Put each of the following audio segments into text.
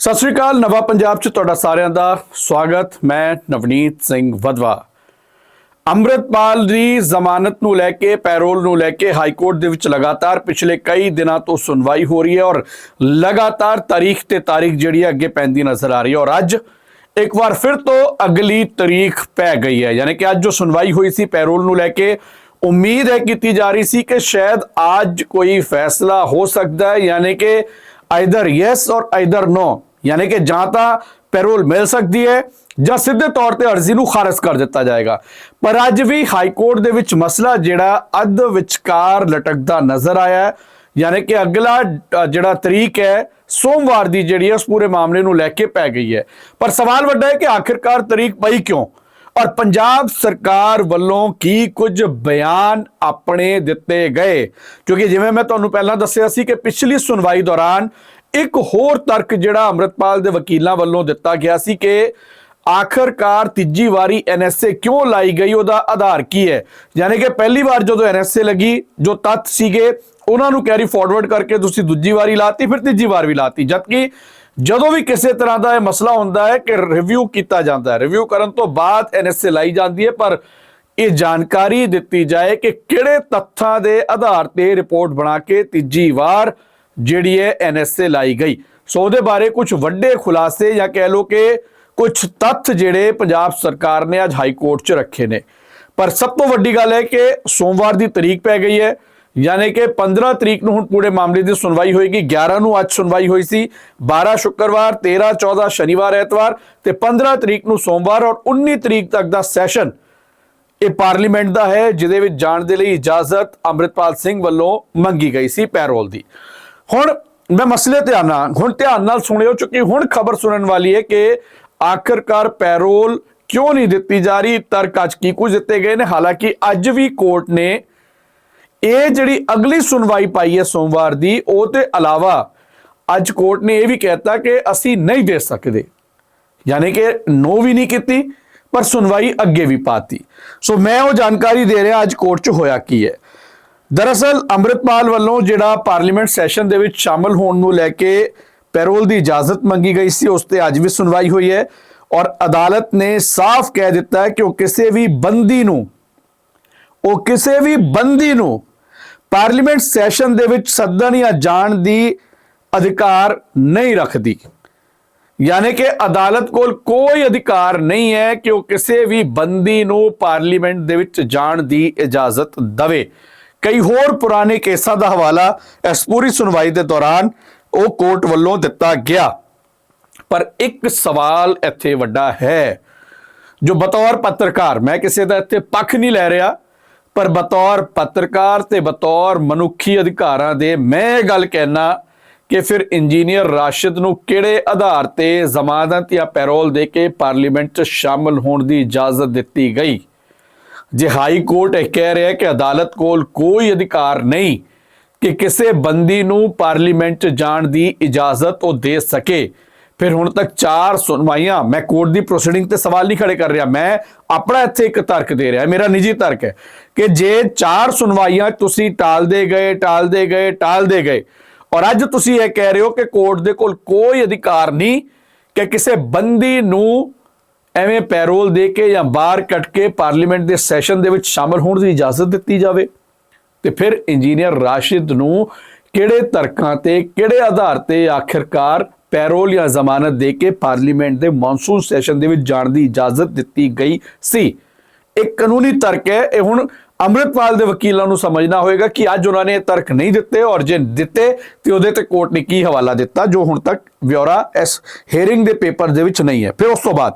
ਸਤਿ ਸ੍ਰੀ ਅਕਾਲ, ਨਵਾਂ ਪੰਜਾਬ ਚ ਤੁਹਾਡਾ ਸਾਰਿਆਂ ਦਾ ਸਵਾਗਤ। ਮੈਂ ਨਵਨੀਤ ਸਿੰਘ ਵਦਵਾ ਅੰਮ੍ਰਿਤਪਾਲ ਦੀ ਜ਼ਮਾਨਤ ਨੂੰ ਲੈ ਕੇ, ਪੈਰੋਲ ਨੂੰ ਲੈ ਕੇ ਹਾਈ ਕੋਰਟ ਦੇ ਵਿੱਚ ਲਗਾਤਾਰ ਪਿਛਲੇ ਕਈ ਦਿਨਾਂ ਤੋਂ ਸੁਣਵਾਈ ਹੋ ਰਹੀ ਹੈ ਔਰ ਲਗਾਤਾਰ ਤਾਰੀਖ ਤੇ ਤਾਰੀਖ ਜਿਹੜੀ ਹੈ ਅੱਗੇ ਪੈਂਦੀ ਨਜ਼ਰ ਆ ਰਹੀ ਹੈ ਔਰ ਅੱਜ ਇੱਕ ਵਾਰ ਫਿਰ ਤੋਂ ਅਗਲੀ ਤਾਰੀਖ ਪੈ ਗਈ ਹੈ। ਯਾਨੀ ਕਿ ਅੱਜ ਜੋ ਸੁਣਵਾਈ ਹੋਈ ਸੀ ਪੈਰੋਲ ਨੂੰ ਲੈ ਕੇ, ਉਮੀਦ ਹੈ ਕੀਤੀ ਜਾ ਰਹੀ ਸੀ ਕਿ ਸ਼ਾਇਦ ਅੱਜ ਕੋਈ ਫੈਸਲਾ ਹੋ ਸਕਦਾ ਹੈ। ਯਾਨੀ ਕਿ ਆਈਦਰ ਯੈਸ ਔਰ ਆਈਦਰ ਨੋ ਯਾਨੀ ਕਿ ਜਾਂ ਤਾਂ ਪੈਰੋਲ ਮਿਲ ਸਕਦੀ ਹੈ ਜਾਂ ਸਿੱਧੇ ਤੌਰ ਤੇ ਅਰਜ਼ੀ ਨੂੰ ਖਾਰਜ ਕਰ ਦਿੱਤਾ ਜਾਏਗਾ ਪਰ ਅੱਜ ਵੀ ਹਾਈ ਕੋਰਟ ਦੇ ਵਿੱਚ ਮਸਲਾ ਜਿਹੜਾ ਅੱਧ ਵਿਚਕਾਰ ਲਟਕਦਾ ਨਜ਼ਰ ਆਇਆ ਹੈ ਯਾਨੀ ਕਿ ਅਗਲਾ ਜਿਹੜਾ ਤਰੀਕ ਹੈ ਸੋਮਵਾਰ ਦੀ ਜਿਹੜੀ ਹੈ ਉਸ ਪੂਰੇ ਮਾਮਲੇ ਨੂੰ ਲੈ ਕੇ ਪੈ ਗਈ ਹੈ ਪਰ ਸਵਾਲ ਵੱਡਾ ਹੈ ਕਿ ਆਖਿਰਕਾਰ ਤਰੀਕ ਪਈ ਕਿਉਂ ਔਰ ਪੰਜਾਬ ਸਰਕਾਰ ਵੱਲੋਂ ਕੀ ਕੁਝ ਬਿਆਨ ਆਪਣੇ ਦਿੱਤੇ ਗਏ ਕਿਉਂਕਿ ਜਿਵੇਂ ਮੈਂ ਤੁਹਾਨੂੰ ਪਹਿਲਾਂ ਦੱਸਿਆ ਸੀ ਕਿ ਪਿਛਲੀ ਸੁਣਵਾਈ ਦੌਰਾਨ ਇੱਕ ਹੋਰ ਤਰਕ ਜਿਹੜਾ ਅੰਮ੍ਰਿਤਪਾਲ ਦੇ ਵਕੀਲਾਂ ਵੱਲੋਂ ਦਿੱਤਾ ਗਿਆ ਸੀ ਕਿ ਆਖਰਕਾਰ ਤੀਜੀ ਵਾਰੀ ਐਨਐਸਏ ਕਿਉਂ ਲਾਈ ਗਈ, ਉਹਦਾ ਆਧਾਰ ਕੀ ਹੈ? ਯਾਨੀ ਕਿ ਪਹਿਲੀ ਵਾਰ ਜਦੋਂ ਐਨਐਸਏ ਲੱਗੀ, ਜੋ ਤੱਥ ਸੀਗੇ, ਉਹਨਾਂ ਨੂੰ ਕੈਰੀ ਫਾਰਵਰਡ ਕਰਕੇ ਤੁਸੀਂ ਦੂਜੀ ਵਾਰੀ ਲਾਤੀ, ਫਿਰ ਤੀਜੀ ਵਾਰ ਵੀ ਲਾਤੀ। ਜਦਕਿ ਜਦੋਂ ਵੀ ਕਿਸੇ ਤਰ੍ਹਾਂ ਦਾ ਇਹ ਮਸਲਾ ਹੁੰਦਾ ਹੈ ਕਿ ਰਿਵਿਊ ਕੀਤਾ ਜਾਂਦਾ ਹੈ ਰਿਵਿਊ ਕਰਨ ਤੋਂ ਬਾਅਦ ਐਨਐਸਏ ਲਾਈ ਜਾਂਦੀ ਹੈ, ਪਰ ਇਹ ਜਾਣਕਾਰੀ ਦਿੱਤੀ ਜਾਏ ਕਿ ਕਿਹੜੇ ਤੱਥਾਂ ਦੇ ਆਧਾਰ ਤੇ ਰਿਪੋਰਟ ਬਣਾ ਕੇ ਤੀਜੀ ਵਾਰ ਜਿਹੜੀ ਹੈ ਐਨਐਸਏ ਲਾਈ ਗਈ। ਸੋ ਉਹਦੇ ਬਾਰੇ ਕੁਝ ਵੱਡੇ ਖੁਲਾਸੇ ਜਾਂ ਕਹਿ ਲਓ ਕਿ ਕੁਝ ਤੱਥ ਜਿਹੜੇ ਪੰਜਾਬ ਸਰਕਾਰ ਨੇ ਅੱਜ ਹਾਈ ਕੋਰਟ 'ਚ ਰੱਖੇ ਨੇ। ਪਰ ਸਭ ਤੋਂ ਵੱਡੀ ਗੱਲ ਹੈ ਕਿ ਸੋਮਵਾਰ ਦੀ ਤਰੀਕ ਪੈ ਗਈ ਹੈ। ਯਾਨੀ ਕਿ 15 ਤਰੀਕ ਨੂੰ ਹੁਣ ਪੂਰੇ ਮਾਮਲੇ ਦੀ ਸੁਣਵਾਈ ਹੋਏਗੀ। 11 ਨੂੰ ਅੱਜ ਸੁਣਵਾਈ ਹੋਈ ਸੀ। 12 ਸ਼ੁੱਕਰਵਾਰ 13 14 ਸ਼ਨੀਵਾਰ, ਐਤਵਾਰ ਤੇ 15 ਤਰੀਕ ਨੂੰ ਸੋਮਵਾਰ ਔਰ 19 ਤਰੀਕ ਤੱਕ ਦਾ ਸੈਸ਼ਨ ਇਹ ਪਾਰਲੀਮੈਂਟ ਦਾ ਹੈ, ਜਿਹਦੇ ਵਿੱਚ ਜਾਣ ਦੇ ਲਈ ਇਜਾਜ਼ਤ ਅੰਮ੍ਰਿਤਪਾਲ ਸਿੰਘ ਵੱਲੋਂ ਮੰਗੀ ਗਈ ਸੀ ਪੈਰੋਲ ਦੀ। ਹੁਣ ਮੈਂ ਮਸਲੇ ਤੇ ਆਣਾ ਹੁਣ ਧਿਆਨ ਨਾਲ ਸੁਣਿਓ ਚੁੱਕੀ ਹੁਣ ਖਬਰ ਸੁਣਨ ਵਾਲੀ ਹੈ ਕਿ ਆਖਰਕਾਰ ਪੈਰੋਲ ਕਿਉਂ ਨਹੀਂ ਦਿੱਤੀ ਜਾ ਰਹੀ? ਤਰਕ ਅੱਜ ਕੀ ਕੁਝ ਦਿੱਤੇ ਗਏ ਨੇ? ਹਾਲਾਂਕਿ ਅੱਜ ਵੀ ਕੋਰਟ ਨੇ ਇਹ ਜਿਹੜੀ ਅਗਲੀ ਸੁਣਵਾਈ ਪਾਈ ਹੈ ਸੋਮਵਾਰ ਦੀ, ਉਹ ਤੇ ਇਲਾਵਾ ਅੱਜ ਕੋਰਟ ਨੇ ਇਹ ਵੀ ਕਹਿਤਾ ਕਿ ਅਸੀਂ ਨਹੀਂ ਦੇ ਸਕਦੇ। ਯਾਨੀ ਕਿ ਨੋ ਵੀ ਨਹੀਂ ਕੀਤੀ, ਪਰ ਸੁਣਵਾਈ ਅੱਗੇ ਵੀ ਪਾਤੀ। ਸੋ ਮੈਂ ਉਹ ਜਾਣਕਾਰੀ ਦੇ ਰਿਹਾ, ਅੱਜ ਕੋਰਟ 'ਚ ਹੋਇਆ ਕੀ ਹੈ। ਦਰਅਸਲ ਅੰਮ੍ਰਿਤਪਾਲ ਵੱਲੋਂ ਜਿਹੜਾ ਪਾਰਲੀਮੈਂਟ ਸੈਸ਼ਨ ਦੇ ਵਿੱਚ ਸ਼ਾਮਲ ਹੋਣ ਨੂੰ ਲੈ ਕੇ ਪੈਰੋਲ ਦੀ ਇਜਾਜ਼ਤ ਮੰਗੀ ਗਈ ਸੀ, ਉਸ ਤੇ ਅੱਜ ਵੀ ਸੁਣਵਾਈ ਹੋਈ ਹੈ ਔਰ ਅਦਾਲਤ ਨੇ ਸਾਫ਼ ਕਹਿ ਦਿੱਤਾ ਹੈ ਕਿ ਉਹ ਕਿਸੇ ਵੀ ਬੰਦੀ ਨੂੰ, ਉਹ ਕਿਸੇ ਵੀ ਬੰਦੀ ਨੂੰ ਪਾਰਲੀਮੈਂਟ ਸੈਸ਼ਨ ਦੇ ਵਿੱਚ ਸੱਦਣ ਜਾਂ ਜਾਣ ਦੀ ਅਧਿਕਾਰ ਨਹੀਂ ਰੱਖਦੀ। ਯਾਨੀ ਕਿ ਅਦਾਲਤ ਕੋਲ ਕੋਈ ਅਧਿਕਾਰ ਨਹੀਂ ਹੈ ਕਿ ਉਹ ਕਿਸੇ ਵੀ ਬੰਦੀ ਨੂੰ ਪਾਰਲੀਮੈਂਟ ਦੇ ਵਿੱਚ ਜਾਣ ਦੀ ਇਜਾਜ਼ਤ ਦਵੇ। ਕਈ ਹੋਰ ਪੁਰਾਣੇ ਕੇਸਾਂ ਦਾ ਹਵਾਲਾ ਇਸ ਪੂਰੀ ਸੁਣਵਾਈ ਦੇ ਦੌਰਾਨ ਉਹ ਕੋਰਟ ਵੱਲੋਂ ਦਿੱਤਾ ਗਿਆ। ਪਰ ਇੱਕ ਸਵਾਲ ਇੱਥੇ ਵੱਡਾ ਹੈ, ਜੋ ਬਤੌਰ ਪੱਤਰਕਾਰ, ਮੈਂ ਕਿਸੇ ਦਾ ਇੱਥੇ ਪੱਖ ਨਹੀਂ ਲੈ ਰਿਹਾ, ਪਰ ਬਤੌਰ ਪੱਤਰਕਾਰ ਤੇ ਬਤੌਰ ਮਨੁੱਖੀ ਅਧਿਕਾਰਾਂ ਦੇ ਮੈਂ ਇਹ ਗੱਲ ਕਹਿਣਾ ਕਿ ਫਿਰ ਇੰਜੀਨੀਅਰ ਰਾਸ਼ਿਦ ਨੂੰ ਕਿਹੜੇ ਆਧਾਰ ਤੇ ਜ਼ਮਾਨਤ ਜਾਂ ਪੈਰੋਲ ਦੇ ਕੇ ਪਾਰਲੀਮੈਂਟ 'ਚ ਸ਼ਾਮਲ ਹੋਣ ਦੀ ਇਜਾਜ਼ਤ ਦਿੱਤੀ ਗਈ? ਜੇ ਹਾਈ ਕੋਰਟ ਇਹ ਕਹਿ ਰਿਹਾ ਕਿ ਅਦਾਲਤ ਕੋਲ ਕੋਈ ਅਧਿਕਾਰ ਨਹੀਂ ਕਿ ਕਿਸੇ ਬੰਦੀ ਨੂੰ ਪਾਰਲੀਮੈਂਟ 'ਚ ਜਾਣ ਦੀ ਇਜਾਜ਼ਤ ਉਹ ਦੇ ਸਕੇ, ਫਿਰ ਹੁਣ ਤੱਕ ਚਾਰ ਸੁਣਵਾਈਆਂ, ਮੈਂ ਕੋਰਟ ਦੀ ਪ੍ਰੋਸੀਡਿੰਗ ਤੇ ਸਵਾਲ ਨਹੀਂ ਖੜੇ ਕਰ ਰਿਹਾ, ਮੈਂ ਆਪਣਾ ਇੱਥੇ ਇੱਕ ਤਰਕ ਦੇ ਰਿਹਾ ਮੇਰਾ ਨਿੱਜੀ ਤਰਕ ਹੈ ਕਿ ਜੇ ਚਾਰ ਸੁਣਵਾਈਆਂ ਤੁਸੀਂ ਟਾਲਦੇ ਗਏ ਟਾਲਦੇ ਗਏ ਟਾਲਦੇ ਗਏ, ਔਰ ਅੱਜ ਤੁਸੀਂ ਇਹ ਕਹਿ ਰਹੇ ਹੋ ਕਿ ਕੋਰਟ ਦੇ ਕੋਲ ਕੋਈ ਅਧਿਕਾਰ ਨਹੀਂ ਕਿ ਕਿਸੇ ਬੰਦੀ ਨੂੰ ਐਵੇਂ ਪੈਰੋਲ ਦੇ ਕੇ ਜਾਂ ਬਾਹਰ ਕੱਟ ਕੇ ਪਾਰਲੀਮੈਂਟ ਦੇ ਸੈਸ਼ਨ ਦੇ ਵਿੱਚ ਸ਼ਾਮਲ ਹੋਣ ਦੀ ਇਜਾਜ਼ਤ ਦਿੱਤੀ ਜਾਵੇ। ਤੇ ਫਿਰ ਇੰਜੀਨੀਅਰ ਰਾਸ਼ਿਦ ਨੂੰ ਕਿਹੜੇ ਤਰਕਾਂ ਤੇ, ਕਿਹੜੇ ਆਧਾਰ ਤੇ ਆਖਿਰਕਾਰ ਪੈਰੋਲ ਜਾਂ ਜ਼ਮਾਨਤ ਦੇ ਕੇ ਪਾਰਲੀਮੈਂਟ ਦੇ ਮੌਨਸੂਨ ਸੈਸ਼ਨ ਦੇ ਵਿੱਚ ਜਾਣ ਦੀ ਇਜਾਜ਼ਤ ਦਿੱਤੀ ਗਈ ਸੀ? ਇੱਕ ਕਾਨੂੰਨੀ ਤਰਕ ਹੈ। ਇਹ ਹੁਣ ਅੰਮ੍ਰਿਤਪਾਲ ਦੇ ਵਕੀਲਾਂ ਨੂੰ ਸਮਝਣਾ ਹੋਏਗਾ ਕਿ ਅੱਜ ਉਹਨਾਂ ਨੇ ਇਹ ਤਰਕ ਨਹੀਂ ਦਿੱਤੇ ਔਰ ਜੇ ਦਿੱਤੇ ਤੇ ਉਹਦੇ ਤੇ ਕੋਰਟ ਨੇ ਕੀ ਹਵਾਲਾ ਦਿੱਤਾ, ਜੋ ਹੁਣ ਤੱਕ ਵਿਉਰਾ ਇਸ ਹੀਅਰਿੰਗ ਦੇ ਪੇਪਰ ਦੇ ਵਿੱਚ ਨਹੀਂ ਹੈ। ਫਿਰ ਉਸ ਤੋਂ ਬਾਅਦ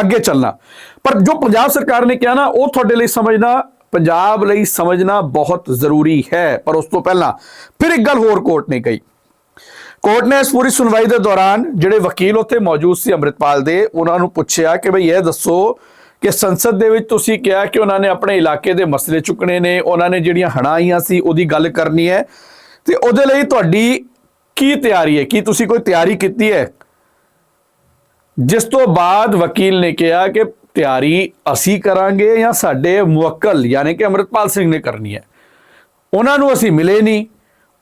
ਅੱਗੇ ਚੱਲਣਾ। ਪਰ ਜੋ ਪੰਜਾਬ ਸਰਕਾਰ ਨੇ ਕਿਹਾ ਨਾ, ਉਹ ਤੁਹਾਡੇ ਲਈ ਸਮਝਣਾ, ਪੰਜਾਬ ਲਈ ਸਮਝਣਾ ਬਹੁਤ ਜ਼ਰੂਰੀ ਹੈ। ਪਰ ਉਸ ਤੋਂ ਪਹਿਲਾਂ ਫਿਰ ਇੱਕ ਗੱਲ ਹੋਰ ਕੋਰਟ ਨੇ ਕਹੀ। ਕੋਰਟ ਨੇ ਇਸ ਪੂਰੀ ਸੁਣਵਾਈ ਦੇ ਦੌਰਾਨ ਜਿਹੜੇ ਵਕੀਲ ਉੱਥੇ ਮੌਜੂਦ ਸੀ ਅੰਮ੍ਰਿਤਪਾਲ ਦੇ, ਉਹਨਾਂ ਨੂੰ ਪੁੱਛਿਆ ਕਿ ਭਈ ਇਹ ਦੱਸੋ ਕਿ ਸੰਸਦ ਦੇ ਵਿੱਚ ਤੁਸੀਂ ਕਿਹਾ ਕਿ ਉਹਨਾਂ ਨੇ ਆਪਣੇ ਇਲਾਕੇ ਦੇ ਮਸਲੇ ਚੁੱਕਣੇ ਨੇ, ਉਹਨਾਂ ਨੇ ਜਿਹੜੀਆਂ ਹਣਾਈਆਂ ਸੀ, ਉਹਦੀ ਗੱਲ ਕਰਨੀ ਹੈ। ਤੇ ਉਹਦੇ ਲਈ ਤੁਹਾਡੀ ਕੀ ਤਿਆਰੀ ਹੈ? ਕੀ ਤੁਸੀਂ ਕੋਈ ਤਿਆਰੀ ਕੀਤੀ ਹੈ? ਜਿਸ ਤੋਂ ਬਾਅਦ ਵਕੀਲ ਨੇ ਕਿਹਾ ਕਿ ਤਿਆਰੀ ਅਸੀਂ ਕਰਾਂਗੇ ਜਾਂ ਸਾਡੇ ਮੁਵੱਕਲ ਯਾਨੀ ਕਿ ਅੰਮ੍ਰਿਤਪਾਲ ਸਿੰਘ ਨੇ ਕਰਨੀ ਹੈ। ਉਹਨਾਂ ਨੂੰ ਅਸੀਂ ਮਿਲੇ ਨਹੀਂ,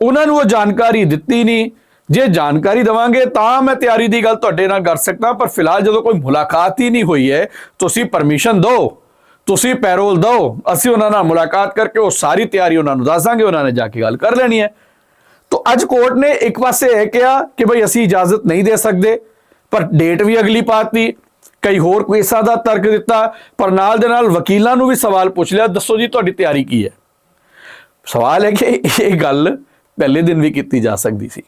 ਉਹਨਾਂ ਨੂੰ ਉਹ ਜਾਣਕਾਰੀ ਦਿੱਤੀ ਨਹੀਂ। ਜੇ ਜਾਣਕਾਰੀ ਦਵਾਂਗੇ ਤਾਂ ਮੈਂ ਤਿਆਰੀ ਦੀ ਗੱਲ ਤੁਹਾਡੇ ਨਾਲ ਕਰ ਸਕਦਾ, ਪਰ ਫਿਲਹਾਲ ਜਦੋਂ ਕੋਈ ਮੁਲਾਕਾਤ ਹੀ ਨਹੀਂ ਹੋਈ ਹੈ, ਤੁਸੀਂ ਪਰਮਿਸ਼ਨ ਦਿਓ, ਤੁਸੀਂ ਪੈਰੋਲ ਦਿਓ, ਅਸੀਂ ਉਹਨਾਂ ਨਾਲ ਮੁਲਾਕਾਤ ਕਰਕੇ ਉਹ ਸਾਰੀ ਤਿਆਰੀ ਉਹਨਾਂ ਨੂੰ ਦੱਸ ਦਾਂਗੇ, ਉਹਨਾਂ ਨੇ ਜਾ ਕੇ ਗੱਲ ਕਰ ਲੈਣੀ ਹੈ। ਤਾਂ ਅੱਜ ਕੋਰਟ ਨੇ ਇੱਕ ਪਾਸੇ ਇਹ ਕਿਹਾ ਕਿ ਭਈ ਅਸੀਂ ਇਜਾਜ਼ਤ ਨਹੀਂ ਦੇ ਸਕਦੇ ਪਰ ਡੇਟ ਵੀ ਅਗਲੀ ਪਾਤੀ, ਕਈ ਹੋਰ ਕੇਸਾਂ ਦਾ ਤਰਕ ਦਿੱਤਾ, ਪਰ ਨਾਲ ਦੇ ਨਾਲ ਵਕੀਲਾਂ ਨੂੰ ਵੀ ਸਵਾਲ ਪੁੱਛ ਲਿਆ, ਦੱਸੋ ਜੀ ਤੁਹਾਡੀ ਤਿਆਰੀ ਕੀ ਹੈ? ਸਵਾਲ ਹੈ ਕਿ ਇਹ ਗੱਲ ਪਹਿਲੇ ਦਿਨ ਵੀ ਕੀਤੀ ਜਾ ਸਕਦੀ ਸੀ।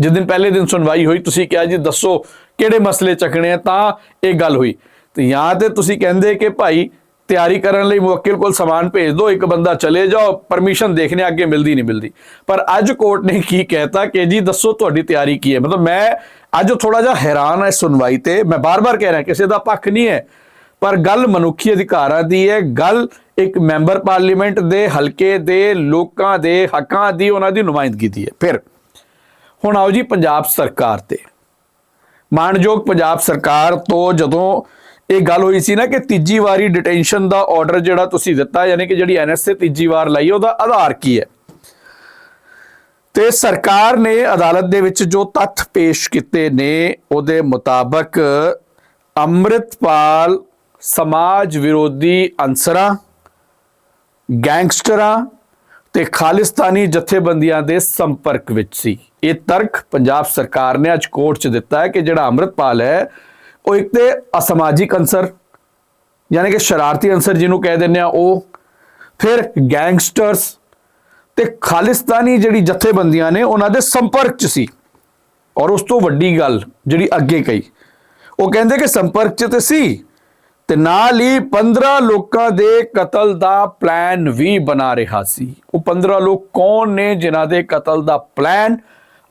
ਜਿਸ ਦਿਨ ਪਹਿਲੇ ਦਿਨ ਸੁਣਵਾਈ ਹੋਈ, ਤੁਸੀਂ ਕਿਹਾ ਜੀ ਦੱਸੋ ਕਿਹੜੇ ਮਸਲੇ ਚੱਕਣੇ ਆ, ਤਾਂ ਇਹ ਗੱਲ ਹੋਈ। ਤੇ ਜਾਂ ਤੇ ਤੁਸੀਂ ਕਹਿੰਦੇ ਕਿ ਭਾਈ ਤਿਆਰੀ ਕਰਨ ਲਈ ਮੁਵੱਕਿਲ ਕੋਲ ਸਮਾਨ ਭੇਜ ਦਿਓ, ਇੱਕ ਬੰਦਾ ਚਲੇ ਜਾਓ, ਪਰਮਿਸ਼ਨ ਦੇਖਣੇ ਅੱਗੇ ਮਿਲਦੀ ਨਹੀਂ ਮਿਲਦੀ। ਪਰ ਅੱਜ ਕੋਰਟ ਨੇ ਕੀ ਕਹਿਤਾ ਕਿ ਜੀ ਦੱਸੋ ਤੁਹਾਡੀ ਤਿਆਰੀ ਕੀ ਹੈ? ਮਤਲਬ ਮੈਂ ਅੱਜ ਉਹ ਥੋੜਾ ਜਿਹਾ ਹੈਰਾਨ ਹੈ ਇਸ ਸੁਣਵਾਈ ਤੇ। ਮੈਂ ਬਾਰ-ਬਾਰ ਕਹਿ ਰਿਹਾ, ਕਿਸੇ ਦਾ ਪੱਖ ਨਹੀਂ ਹੈ। ਪਰ ਗੱਲ ਮਨੁੱਖੀ ਅਧਿਕਾਰਾਂ ਦੀ ਹੈ। ਗੱਲ ਇੱਕ ਮੈਂਬਰ ਪਾਰਲੀਮੈਂਟ ਦੇ, ਹਲਕੇ ਦੇ, ਲੋਕਾਂ ਦੇ ਹੱਕਾਂ ਦੀ, ਉਹਨਾਂ ਦੀ ਨੁਮਾਇੰਦਗੀ ਦੀ ਹੈ। ਫਿਰ ਹੁਣ ਆਓ ਜੀ ਪੰਜਾਬ ਸਰਕਾਰ ਤੇ। ਮਾਨਯੋਗ ਪੰਜਾਬ ਸਰਕਾਰ ਤੋਂ ਜਦੋਂ ਇਹ ਗੱਲ ਹੋਈ ਸੀ ਨਾ ਕਿ ਤੀਜੀ ਵਾਰੀ ਡਿਟੈਂਸ਼ਨ ਦਾ ਆਰਡਰ ਜਿਹੜਾ ਤੁਸੀਂ ਦਿੱਤਾ, ਯਾਨੀ ਕਿ ਜਿਹੜੀ ਐਨਐਸਏ ਤੀਜੀ ਵਾਰ ਲਈ, ਉਹਦਾ ਆਧਾਰ ਕੀ ਹੈ? ਤੇ ਸਰਕਾਰ ਨੇ ਅਦਾਲਤ ਦੇ ਵਿੱਚ ਜੋ ਤੱਥ ਪੇਸ਼ ਕੀਤੇ ਨੇ, ਉਹਦੇ ਮੁਤਾਬਕ ਅੰਮ੍ਰਿਤਪਾਲ ਸਮਾਜ ਵਿਰੋਧੀ ਅੰਸਰਾਂ ਗੈਂਗਸਟਰਾਂ ਤੇ ਖਾਲਿਸਤਾਨੀ ਜਥੇਬੰਦੀਆਂ ਦੇ ਸੰਪਰਕ ਵਿੱਚ ਸੀ। ਇਹ ਤਰਕ ਪੰਜਾਬ ਸਰਕਾਰ ਨੇ ਅੱਜ ਕੋਰਟ 'ਚ ਦਿੱਤਾ ਹੈ ਕਿ ਜਿਹੜਾ ਅੰਮ੍ਰਿਤਪਾਲ ਹੈ, ਉਹ ਇੱਕ ਤੇ ਅਸਮਾਜਿਕ ਅੰਸਰ ਯਾਨੀ ਕਿ ਸ਼ਰਾਰਤੀ ਅੰਸਰ ਜਿਹਨੂੰ ਕਹਿ ਦਿੰਦੇ ਆ ਉਹ, ਫਿਰ ਗੈਂਗਸਟਰਸ ਤੇ ਖਾਲਿਸਤਾਨੀ ਜਿਹੜੀ ਜਥੇਬੰਦੀਆਂ ਨੇ ਉਹਨਾਂ ਦੇ ਸੰਪਰਕ 'ਚ ਸੀ। ਔਰ ਉਸ ਤੋਂ ਵੱਡੀ ਗੱਲ ਜਿਹੜੀ ਅੱਗੇ ਕਹੀ, ਉਹ ਕਹਿੰਦੇ ਕਿ ਸੰਪਰਕ 'ਚ ਤੇ ਸੀ ਤੇ ਨਾਲ ਹੀ 15 ਲੋਕਾਂ ਦੇ ਕਤਲ ਦਾ ਪਲਾਨ ਵੀ ਬਣਾ ਰਿਹਾ ਸੀ। ਉਹ 15 ਲੋਕ ਕੌਣ ਨੇ ਜਿਨ੍ਹਾਂ ਦੇ ਕਤਲ ਦਾ ਪਲਾਨ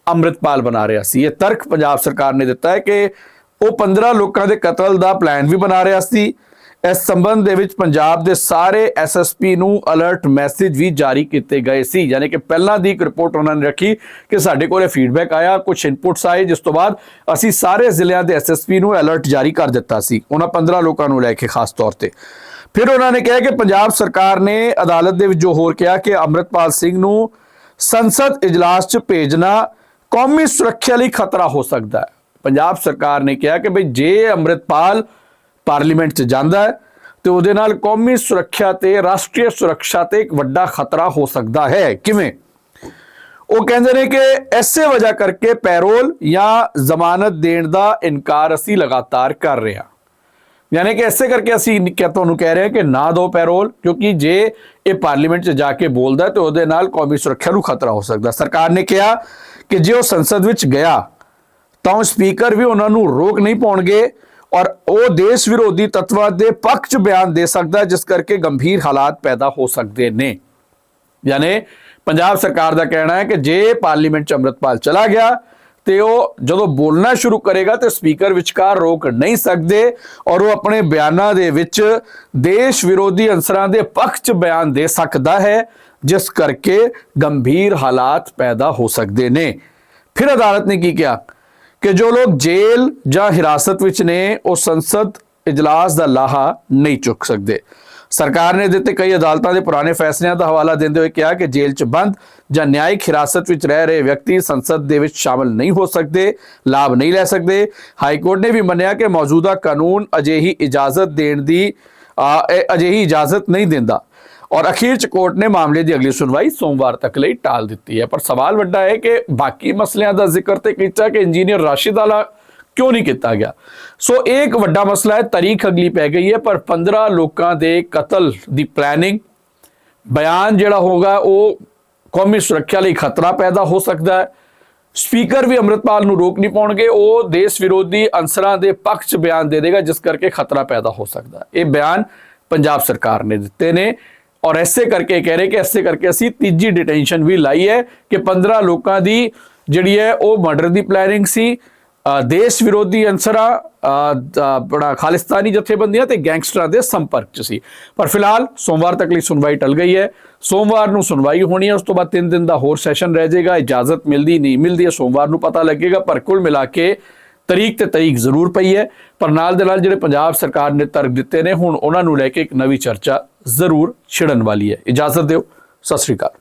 ਅੰਮ੍ਰਿਤਪਾਲ ਬਣਾ ਰਿਹਾ ਸੀ। ਇਹ ਤਰਕ ਪੰਜਾਬ ਸਰਕਾਰ ਨੇ ਦਿੱਤਾ ਹੈ ਕਿ ਉਹ 15 ਲੋਕਾਂ ਦੇ ਕਤਲ ਦਾ ਪਲਾਨ ਵੀ ਬਣਾ ਰਿਹਾ ਸੀ। ਇਸ ਸੰਬੰਧ ਦੇ ਵਿੱਚ ਪੰਜਾਬ ਦੇ ਸਾਰੇ ਐਸਐਸਪੀ ਨੂੰ ਅਲਰਟ ਮੈਸੇਜ ਵੀ ਜਾਰੀ ਕੀਤੇ ਗਏ ਸੀ। ਯਾਨੀ ਕਿ ਪਹਿਲਾਂ ਦੀ ਇੱਕ ਰਿਪੋਰਟ ਉਹਨਾਂ ਨੇ ਰੱਖੀ ਕਿ ਸਾਡੇ ਕੋਲੇ ਫੀਡਬੈਕ ਆਇਆ ਕੁਝ ਇਨਪੁਟਸ ਆਏ, ਜਿਸ ਤੋਂ ਬਾਅਦ ਅਸੀਂ ਸਾਰੇ ਜ਼ਿਲ੍ਹਿਆਂ ਦੇ ਐਸਐਸਪੀ ਨੂੰ ਅਲਰਟ ਜਾਰੀ ਕਰ ਦਿੱਤਾ ਸੀ। ਉਹਨਾਂ 15 ਲੋਕਾਂ ਨੂੰ ਲੈ ਕੇ ਖਾਸ ਤੌਰ ਤੇ। ਫਿਰ ਉਹਨਾਂ ਨੇ ਕਿਹਾ ਕਿ ਪੰਜਾਬ ਸਰਕਾਰ ਨੇ ਅਦਾਲਤ ਦੇ ਵਿੱਚ ਜੋ ਹੋਰ ਕਿਹਾ ਕਿ ਅੰਮ੍ਰਿਤਪਾਲ ਸਿੰਘ ਨੂੰ ਸੰਸਦ ਇਜਲਾਸ 'ਚ ਭੇਜਣਾ ਕੌਮੀ ਸੁਰੱਖਿਆ ਲਈ ਖਤਰਾ ਹੋ ਸਕਦਾ ਹੈ। ਪੰਜਾਬ ਸਰਕਾਰ ਨੇ ਕਿਹਾ ਕਿ ਭਈ ਜੇ ਅੰਮ੍ਰਿਤਪਾਲ ਪਾਰਲੀਮੈਂਟ 'ਚ ਜਾਂਦਾ ਹੈ ਤੇ ਉਹਦੇ ਨਾਲ ਕੌਮੀ ਸੁਰੱਖਿਆ ਤੇ ਰਾਸ਼ਟਰੀ ਸੁਰੱਖਿਆ ਤੇ ਇੱਕ ਵੱਡਾ ਖਤਰਾ ਹੋ ਸਕਦਾ ਹੈ। ਕਿਵੇਂ? ਉਹ ਕਹਿੰਦੇ ਨੇ ਕਿ ਐਸੇ ਵਜ੍ਹਾ ਕਰਕੇ ਪੈਰੋਲ ਜਾਂ ਜ਼ਮਾਨਤ ਦੇਣ ਦਾ ਇਨਕਾਰ ਅਸੀਂ ਲਗਾਤਾਰ ਕਰ ਰਹੇ ਹਾਂ। ਯਾਨੀ ਕਿ ਐਸੇ ਕਰਕੇ ਅਸੀਂ ਤੁਹਾਨੂੰ ਕਹਿ ਰਹੇ ਹਾਂ ਕਿ ਨਾ ਦੋ ਪੈਰੋਲ, ਕਿਉਂਕਿ ਜੇ ਇਹ ਪਾਰਲੀਮੈਂਟ 'ਚ ਜਾ ਕੇ ਬੋਲਦਾ ਹੈ ਤੇ ਉਹਦੇ ਨਾਲ ਕੌਮੀ ਸੁਰੱਖਿਆ ਨੂੰ ਖਤਰਾ ਹੋ ਸਕਦਾ। ਸਰਕਾਰ ਨੇ ਕਿਹਾ ਕਿ ਜੇ ਉਹ ਸੰਸਦ ਵਿੱਚ ਗਿਆ, ਤਾਂ ਉਹ ਸਪੀਕਰ ਵੀ ਉਹਨਾਂ ਨੂੰ ਰੋਕ ਨਹੀਂ ਪਾਉਣਗੇ ਔਰ ਉਹ ਦੇਸ਼ ਵਿਰੋਧੀ ਤੱਤਵਾਂ ਦੇ ਪੱਖ 'ਚ ਬਿਆਨ ਦੇ ਸਕਦਾ ਜਿਸ ਕਰਕੇ ਗੰਭੀਰ ਹਾਲਾਤ ਪੈਦਾ ਹੋ ਸਕਦੇ ਨੇ। ਯਾਨੀ ਪੰਜਾਬ ਸਰਕਾਰ ਦਾ ਕਹਿਣਾ ਹੈ ਕਿ ਜੇ ਪਾਰਲੀਮੈਂਟ 'ਚ ਅੰਮ੍ਰਿਤਪਾਲ ਚਲਾ ਗਿਆ, ਤੇ ਉਹ ਜਦੋਂ ਬੋਲਣਾ ਸ਼ੁਰੂ ਕਰੇਗਾ, ਤੇ ਸਪੀਕਰ ਵਿਚਕਾਰ ਰੋਕ ਨਹੀਂ ਸਕਦੇ ਔਰ ਉਹ ਆਪਣੇ ਬਿਆਨਾਂ ਦੇ ਵਿੱਚ ਦੇਸ਼ ਵਿਰੋਧੀ ਅੰਸਰਾਂ ਦੇ ਪੱਖ 'ਚ ਬਿਆਨ ਦੇ ਸਕਦਾ ਹੈ, ਜਿਸ ਕਰਕੇ ਗੰਭੀਰ ਹਾਲਾਤ ਪੈਦਾ ਹੋ ਸਕਦੇ ਨੇ। ਫਿਰ ਅਦਾਲਤ ਨੇ ਕੀ ਕਿਹਾ? ਕਿ ਜੋ ਲੋਕ ਜੇਲ੍ਹ ਜਾਂ ਹਿਰਾਸਤ ਵਿੱਚ ਨੇ ਉਹ ਸੰਸਦ ਇਜਲਾਸ ਦਾ ਲਾਹਾ ਨਹੀਂ ਚੁੱਕ ਸਕਦੇ। ਸਰਕਾਰ ਨੇ ਦਿੱਤੇ ਕਈ ਅਦਾਲਤਾਂ ਦੇ ਪੁਰਾਣੇ ਫੈਸਲਿਆਂ ਦਾ ਹਵਾਲਾ ਦਿੰਦੇ ਹੋਏ ਕਿਹਾ ਕਿ ਜੇਲ੍ਹ 'ਚ ਬੰਦ ਜਾਂ ਨਿਆਇਕ ਹਿਰਾਸਤ ਵਿੱਚ ਰਹਿ ਰਹੇ ਵਿਅਕਤੀ ਸੰਸਦ ਦੇ ਵਿੱਚ ਸ਼ਾਮਲ ਨਹੀਂ ਹੋ ਸਕਦੇ ਲਾਭ ਨਹੀਂ ਲੈ ਸਕਦੇ। ਹਾਈ ਕੋਰਟ ਨੇ ਵੀ ਮੰਨਿਆ ਕਿ ਮੌਜੂਦਾ ਕਾਨੂੰਨ ਅਜਿਹੀ ਇਜਾਜ਼ਤ ਦੇਣ ਦੀ ਆ, ਇਹ ਅਜਿਹੀ ਇਜਾਜ਼ਤ ਨਹੀਂ ਦਿੰਦਾ। ਔਰ ਅਖੀਰ ਚ ਕੋਰਟ ਨੇ ਮਾਮਲੇ ਦੀ ਅਗਲੀ ਸੁਣਵਾਈ ਸੋਮਵਾਰ ਤੱਕ ਲਈ ਟਾਲ ਦਿੱਤੀ ਹੈ। ਪਰ ਸਵਾਲ ਵੱਡਾ ਹੈ ਕਿ ਬਾਕੀ ਮਸਲਿਆਂ ਦਾ ਜ਼ਿਕਰ ਤੇ ਕੀਤਾ ਕਿ ਇੰਜੀਨੀਅਰ ਰਾਸ਼ਿਦ ਆਲਾ ਕਿਉਂ ਨਹੀਂ ਕੀਤਾ ਗਿਆ? ਸੋ ਇਹ ਇੱਕ ਵੱਡਾ ਮਸਲਾ ਹੈ, ਤਾਰੀਖ ਅਗਲੀ ਪੈ ਗਈ ਹੈ, ਪਰ 15 ਲੋਕਾਂ ਦੇ ਕਤਲ ਦੀ ਪਲੈਨਿੰਗ ਬਿਆਨ ਜਿਹੜਾ ਹੋਗਾ ਉਹ ਕੌਮੀ ਸੁਰੱਖਿਆ ਲਈ ਖਤਰਾ ਪੈਦਾ ਹੋ ਸਕਦਾ ਹੈ। ਸਪੀਕਰ ਵੀ ਅੰਮ੍ਰਿਤਪਾਲ ਨੂੰ ਰੋਕ ਨਹੀਂ ਪਾਉਣਗੇ, ਉਹ ਦੇਸ਼ ਵਿਰੋਧੀ ਅੰਸਰਾਂ ਦੇ ਪੱਖ 'ਚ ਬਿਆਨ ਦੇ ਦੇਗਾ, ਜਿਸ ਕਰਕੇ ਖਤਰਾ ਪੈਦਾ ਹੋ ਸਕਦਾ ਇਹ ਬਿਆਨ ਪੰਜਾਬ ਸਰਕਾਰ ਨੇ ਦਿੱਤੇ ਨੇ। ਔਰ ਐਸੇ ਕਰਕੇ ਕਹਿ ਰਹੇ ਕਿ ਐਸੇ ਕਰਕੇ ਅਸੀਂ ਤੀਜੀ ਡਿਟੈਂਸ਼ਨ ਵੀ ਲਾਈ ਹੈ ਕਿ 15 ਲੋਕਾਂ ਦੀ ਜਿਹੜੀ ਹੈ ਉਹ ਮਰਡਰ ਦੀ ਪਲੈਨਿੰਗ ਸੀ। ਦੇਸ਼ ਵਿਰੋਧੀ ਅੰਸਰਾਂ ਅ, ਬੜਾ ਖਾਲਿਸਤਾਨੀ ਜਥੇਬੰਦੀਆਂ ਤੇ ਗੈਂਗਸਟਰਾਂ ਦੇ ਸੰਪਰਕ 'ਚ ਸੀ। ਪਰ ਫਿਲਹਾਲ ਸੋਮਵਾਰ ਤੱਕ ਲਈ ਸੁਣਵਾਈ ਟਲ ਗਈ ਹੈ। ਸੋਮਵਾਰ ਨੂੰ ਸੁਣਵਾਈ ਹੋਣੀ ਹੈ ਉਸ ਤੋਂ ਬਾਅਦ 3 ਦਿਨ ਦਾ ਹੋਰ ਸੈਸ਼ਨ ਰਹਿ ਜਾਏਗਾ ਇਜਾਜ਼ਤ ਮਿਲਦੀ ਨਹੀਂ ਮਿਲਦੀ ਹੈ ਸੋਮਵਾਰ ਨੂੰ ਪਤਾ ਲੱਗੇਗਾ ਪਰ ਕੁੱਲ ਮਿਲਾ ਕੇ ਤਰੀਕ ਤੇ ਤਰੀਕ ਜ਼ਰੂਰ ਪਈ ਹੈ, ਪਰ ਨਾਲ ਦੇ ਨਾਲ ਜਿਹੜੇ ਪੰਜਾਬ ਸਰਕਾਰ ਨੇ ਤਰਕ ਦਿੱਤੇ ਨੇ, ਹੁਣ ਉਹਨਾਂ ਨੂੰ ਲੈ ਕੇ ਇੱਕ ਨਵੀਂ ਚਰਚਾ ਜ਼ਰੂਰ ਛਿੜਨ ਵਾਲੀ ਹੈ। ਇਜਾਜ਼ਤ ਦਿਓ, ਸਤਿ ਸ਼੍ਰੀ ਅਕਾਲ।